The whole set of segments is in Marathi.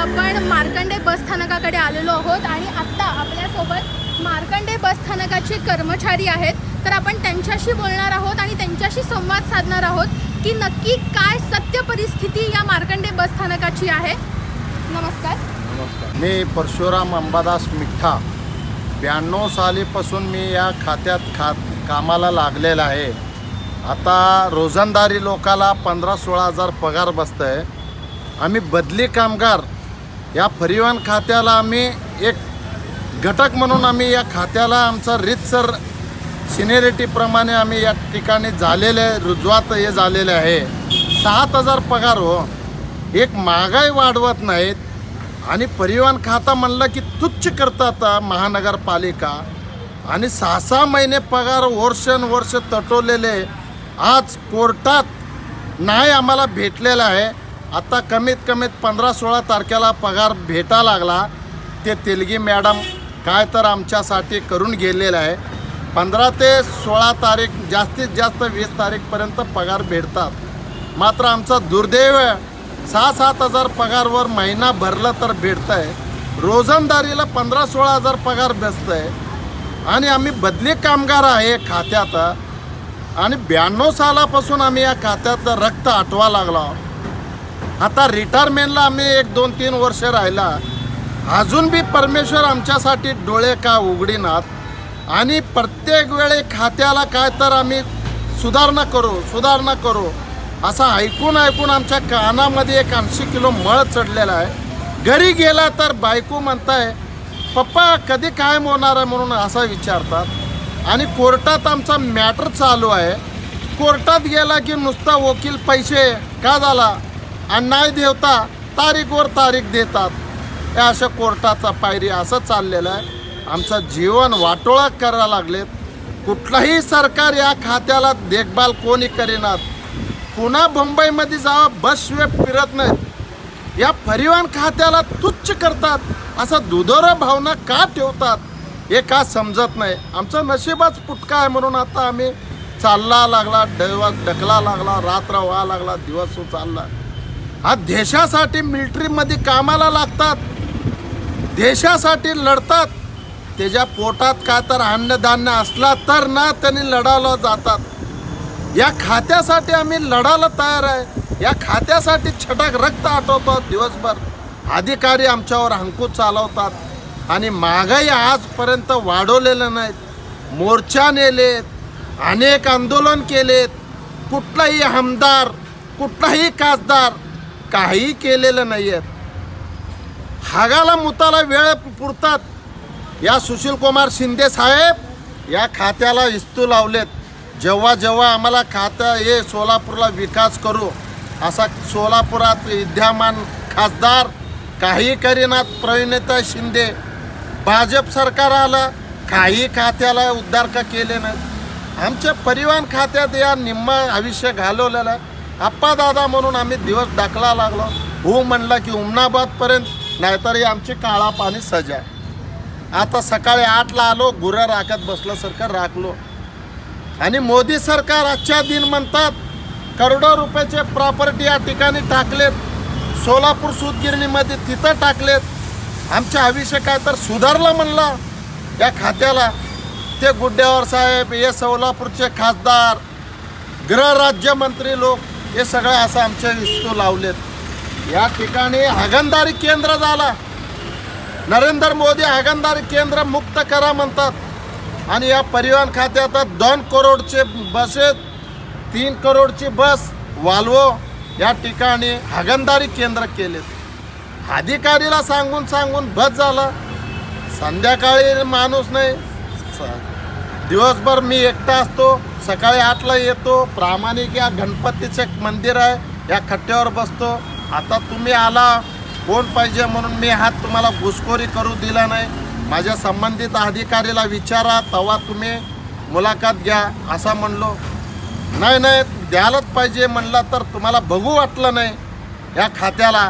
आपण मार्कंडे बस स्थानकाकडे आलेलो आहोत आणि आत्ता आपल्यासोबत मार्कंडे बस स्थानकाचे कर्मचारी आहेत. तर आपण त्यांच्याशी बोलणार आहोत आणि त्यांच्याशी संवाद साधणार आहोत की नक्की काय सत्य परिस्थिती या मार्कंडे बस स्थानकाची आहे. नमस्कार. मी परशुराम अंबादास मिठ्ठा. ब्याण्णव सालीपासून मी या खात्यात खा कामाला लागलेला आहे. आता रोजंदारी लोकाला पंधरा सोळा हजार पगार बसतं आहे आम्ही बदली कामगार या परिवहन खात्याला आम्ही एक घटक म्हणून आम्ही या खात्याला आमचा रीतसर सिनेरिटीप्रमाणे आम्ही या ठिकाणी झालेले रुजवात हे झालेले आहे. सात हजार पगार हो. एक महागाई वाढवत नाहीत आणि परिवहन खाता म्हणलं की तुच्छ करतात महानगरपालिका. आणि सहा सहा महिने पगार वर्षानुवर्ष तटवलेले आज कोर्टात नाही आम्हाला भेटलेला आहे. आता कमीत कमीत पंधरा सोळा तारखेला पगार भेटा लागला. ते तेलगी मॅडम काय तर आमच्यासाठी करून गेलेलं आहे. पंधरा ते सोळा तारीख जास्तीत जास्त वीस तारीखपर्यंत पगार भेटतात. मात्र आमचा दुर्दैव सहा सात हजार पगारवर महिना भरला तर भेटतं आहे रोजंदारीला पंधरा सोळा हजार पगार भेटतं आहे आणि आम्ही बदली कामगार आहे खात्यात. आणि ब्याण्णव सालापासून आम्ही या खात्यात रक्त आठवा लागलो आता रिटायरमेंटला आम्ही एक दोन तीन वर्ष राहिला. अजून बी परमेश्वर आमच्यासाठी डोळे का उघडीनात? आणि प्रत्येक वेळे खात्याला काय तर आम्ही सुधारणा करू सुधारणा करू. असं ऐकून ऐकून आमच्या कानामध्ये एक ऐंशी किलो मळ चढलेला आहे. घरी गेला तर बायको म्हणताय पप्पा कधी काय होणार आहे? म्हणून असं विचारतात. आणि कोर्टात आमचा मॅटर चालू आहे. कोर्टात गेला की नुसता वकील पैसे का झाला? आणि नाही देवता तारीखवर तारीख देतात. हे अशा कोर्टाचा पायरी असं चाललेलं आहे. आमचं जीवन वाटोळा करायला लागलेत. कुठलाही सरकार या खात्याला देखभाल कोणी करेनात. पुन्हा मुंबईमध्ये जावा बस शिवाय फिरत नाहीत. या परिवहन खात्याला तुच्छ करतात. असं दुधोरं भावना का ठेवतात? हे का समजत नाही? आमचं नशीबच पुटका आहे म्हणून आता आम्ही चालला लागला डवा ढकला लागला रात्र व्हा लागला दिवस चालला. हा देशासाठी मिलिटरीमध्ये कामाला लागतात. देशासाठी लढतात. त्याच्या पोटात काय तर अन्नधान्य असला तर ना त्यांनी लढायला जातात. या खात्यासाठी आम्ही लढायला तयार आहे. या खात्यासाठी छटक रक्त आटवतो दिवसभर. अधिकारी आमच्यावर अंकुश चालवतात. आणि महागाई आजपर्यंत वाढवलेलं नाहीत. मोर्चा नेलेत. अनेक आंदोलन केलेत. कुठलाही आमदार कुठलाही खासदार काही केलेलं नाही आहेत हागाला मुताला वेळ पुरतात. या सुशील कुमार शिंदे साहेब या खात्याला इस्तू लावलेत. जेव्हा जेव्हा आम्हाला खात्या हे सोलापूरला विकास करू असा सोलापुरात विद्यमान खासदार काही करीनात प्रवीणता शिंदे भाजप सरकार आलं काही खात्याला उद्धार का केले नाहीत आमच्या परिवहन खात्यात या निम्म आयुष्य घालवलेलं आहे. आप्पा दादा म्हणून आम्ही दिवस दाखला लागलो. हो म्हणला की उमनाबादपर्यंत नाहीतरी आमची काळा पाणी सजा आहे. आता सकाळी आठला आलो गुरं राखत बसलं सरकार राखलो. आणि मोदी सरकार आजच्या दिन म्हणतात करोडो रुपयाचे प्रॉपर्टी या ठिकाणी टाकलेत. सोलापूर सूतगिरणीमध्ये तिथं टाकलेत. आमच्या आयुष्य काय तर सुधारलं म्हणला या खात्याला. ते गुड्डेवर साहेब हे सोलापूरचे खासदार गृहराज्यमंत्री लोक. हे सगळं असं आमच्या इस्तू लावलेत. या ठिकाणी हगणदारी केंद्र झाला. नरेंद्र मोदी हगणदारी केंद्र मुक्त करा म्हणतात. आणि या परिवहन खात्यात दोन करोडचे बसेस तीन करोडची बस वाल्वो या ठिकाणी हगणदारी केंद्र केलेत. अधिकारीला सांगून सांगून बस झाला. संध्याकाळी माणूस नाही. दिवसभर मी एकटा असतो सकाळी आठला येतो प्रामाणिक या गणपतीचं एक मंदिर आहे या खट्ट्यावर बसतो. आता तुम्ही आला कोण पाहिजे म्हणून मी हात तुम्हाला घुसखोरी करू दिला नाही. माझ्या संबंधित अधिकारीला विचारा तेव्हा तुम्ही मुलाखत घ्या असं म्हणलो. नाही नाही द्यायलाच पाहिजे म्हणलं तर तुम्हाला बघू वाटलं नाही. या खात्याला.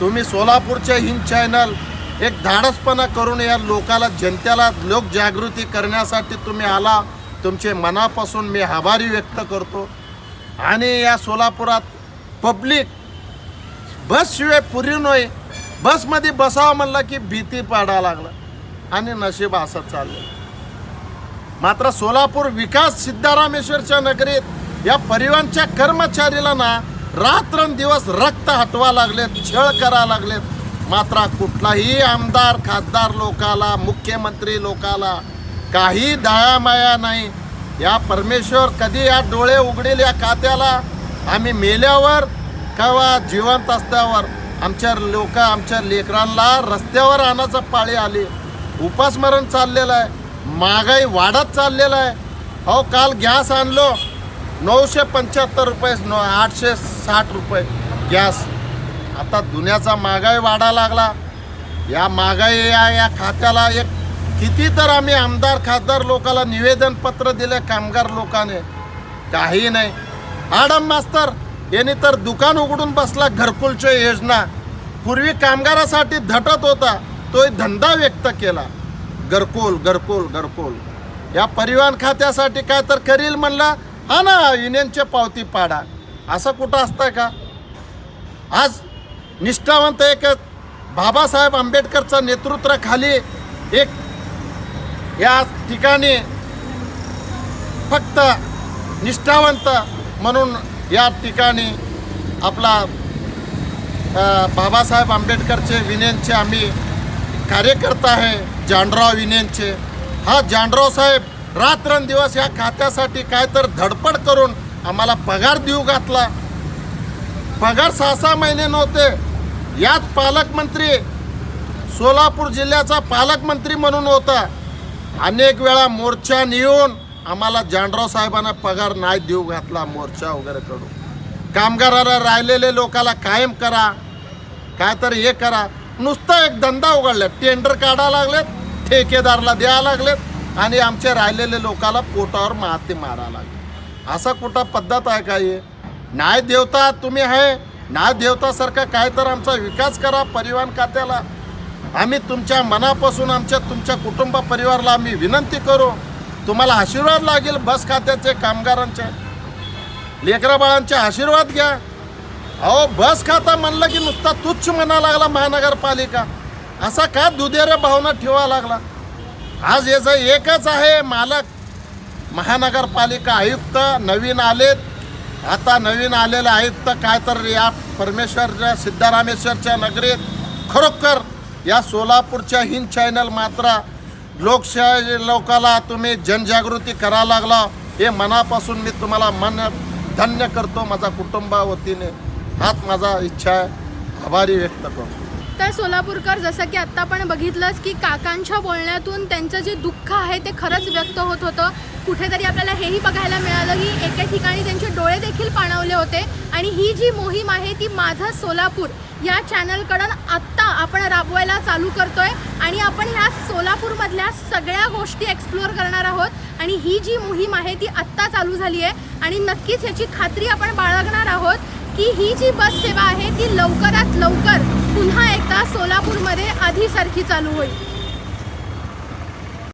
तुम्ही सोलापूरचे हिंद चॅनल एक धाडसपणा करून या लोकाला जनतेला लोकजागृती करण्यासाठी तुम्ही आला. तुमचे मनापासून मी आभारी व्यक्त करतो. आणि या सोलापुरात पब्लिक बसशिवाय पुरी नये. बसमध्ये बसावं म्हणलं की भीती पाडा लागला. आणि नशीब असं चाललं. मात्र सोलापूर विकास सिद्धारामेश्वरच्या नगरीत या परिवहनच्या कर्मचारीला ना रात्रंदिवस रक्त हटवा लागलेत छळ करा लागलेत. मात्र कुठलाही आमदार खासदार लोकाला मुख्यमंत्री लोकाला काही दयामाया नाही. या परमेश्वर कधी या डोळे उघडेल या खात्याला आम्ही मेल्यावर किंवा जिवंत असल्यावर? आमच्या लोक आमच्या लेकरांना रस्त्यावर आणायचं पाळी आली. उपासमरण चाललेलं आहे. महागाई वाढत चाललेलं आहे. अहो काल गॅस आणलो. नऊशे पंच्याहत्तर रुपये न आठशे साठ रुपये गॅस. आता दुनियाचा महागाई वाढा लागला. या महागाई या या खात्याला एक किती तर आम्ही आमदार खासदार लोकाला निवेदन पत्र दिले कामगार लोकाने. काही नाही. आडम मास्तर यांनी तर दुकान उघडून बसला घरकुलच्या योजना. पूर्वी कामगारासाठी धटत होता. तो एक धंदा व्यक्त केला. घरकुल घरकुल घरकुल. या परिवहन खात्यासाठी काय तर करील म्हणला हा ना युनियनचे पावती पाडा. असं कुठं असतं का? आज निष्ठावंत एक बाबासाहेब आंबेडकरचं नेतृत्वाखाली एक या ठिकाणी फक्त निष्ठावंत म्हणून या ठिकाणी आपला बाबासाहेब आंबेडकरचे विनयनचे आम्ही कार्यकर्ता आहे जानराव विनयनचे हा जानराव साहेब रात्रंदिवस या खात्यासाठी काय तर धडपड करून आम्हाला पगार देऊ घातला. पगार सहा सहा महिने नव्हते. यात पालकमंत्री सोलापूर जिल्ह्याचा पालकमंत्री म्हणून होता. अनेक वेळा मोर्चा नेऊन आम्हाला जानराव साहेबांना पगार नाही देऊ घातला मोर्चा वगैरे करून. कामगाराला राहिलेले लोकाला कायम करा काय तर हे करा. नुसता एक धंदा उघडला टेंडर काढा लागलेत ठेकेदारला द्यायला लागलेत आणि आमचे राहिलेले लोकाला पोटावर माती मारा लागले. असा कुठं पद्धत आहे का हे? न्याय देवता तुम्ही आहे. न्याय देवतासारखा काय तर आमचा विकास करा परिवहन खात्याला. आम्ही तुमच्या मनापासून आमच्या तुमच्या कुटुंब परिवाराला आम्ही विनंती करू. तुम्हाला आशीर्वाद लागेल बस खात्याचे कामगारांचे. लेकरा बाळांचे आशीर्वाद घ्या. अहो बस खाता म्हणलं की नुसता तुच्छ म्हणा लागला महानगरपालिका. असा का दुधेऱ्या भावना ठेवा लागला? आज याचं एकच आहे मालक महानगरपालिका आयुक्त नवीन आलेत. आता नवीन आलेले तर काय तर या परमेश्वरच्या सिद्धारामेश्वरच्या नगरीत खरोखर या सोलापूरच्या हिंद चॅनल मात्र लोकशाही लोकाला तुम्ही जनजागृती करा लागला. हे मनापासून मी तुम्हाला मन धन्य करतो. माझा कुटुंबावतीने हाच माझा इच्छा आहे. आभारी व्यक्त करतो. तर सोलापूरकर जसं की आत्ता आपण बघितलंच की काकांच्या बोलण्यातून त्यांचं जे दुःख आहे ते खरंच व्यक्त होत होतं. कुठेतरी आपल्याला हेही बघायला मिळालं की एका ठिकाणी त्यांचे डोळे देखील पाणवले होते. आणि ही जी मोहीम आहे ती माझं सोलापूर या चॅनलकडून आत्ता आपण राबवायला चालू करतोय. आणि आपण ह्या सोलापूरमधल्या सगळ्या गोष्टी एक्सप्लोअर करणार आहोत. आणि ही जी मोहीम आहे ती आत्ता चालू झाली आहे. आणि नक्कीच याची खात्री आपण बाळगणार आहोत की ही जी बस सेवा आहे ती लवकरात लवकर पुन्हा एकदा सोलापूरमध्ये आधीसारखी चालू होईल.